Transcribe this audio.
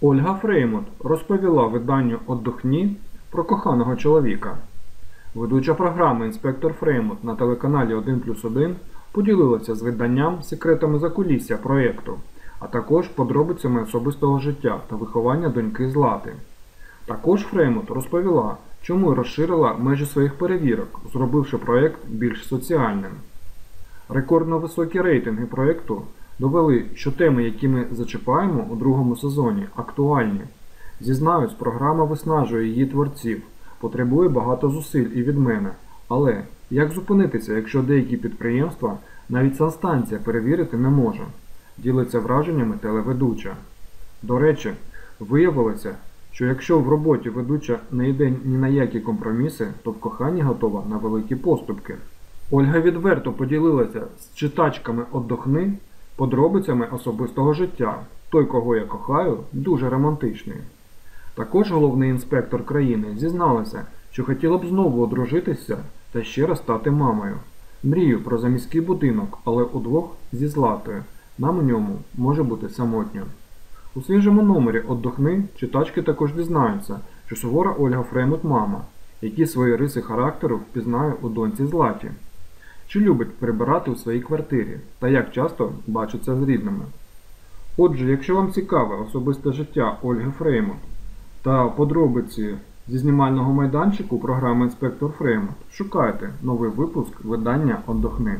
Ольга Фреймут розповіла виданню «Отдохні» про коханого чоловіка. Ведуча програми інспектор Фреймут на телеканалі 1 плюс 1 поділилася з виданням секретами закулісся проєкту, а також подробицями особистого життя та виховання доньки Злати. Також Фреймут розповіла, чому розширила межі своїх перевірок, зробивши проєкт більш соціальним. Рекордно високі рейтинги проєкту довели, що теми, які ми зачіпаємо у другому сезоні, актуальні. Зізнаюсь, програма виснажує її творців, потребує багато зусиль і від мене. Але як зупинитися, якщо деякі підприємства навіть санстанція перевірити не може? Ділиться враженнями телеведуча. До речі, виявилося, що якщо в роботі ведуча не йде ні на які компроміси, то в коханні готова на великі поступки. Ольга відверто поділилася з читачками «Отдохни» подробицями особистого життя. Той, кого я кохаю, дуже романтичний. Також головний інспектор країни зізналася, що хотіла б знову одружитися та ще раз стати мамою. Мрію про заміський будинок, але удвох зі златою. Нам у ньому може бути самотньо. У свіжому номері «Отдохни» читачки також дізнаються, що сувора Ольга Фреймут мама, які свої риси характеру впізнає у доньці Златі. Чи любить прибирати у своїй квартирі та як часто бачиться з рідними. Отже, якщо вам цікаве особисте життя Ольги Фреймут та подробиці зі знімального майданчику програми Інспектор Фреймут, шукайте новий випуск видання «Отдохни».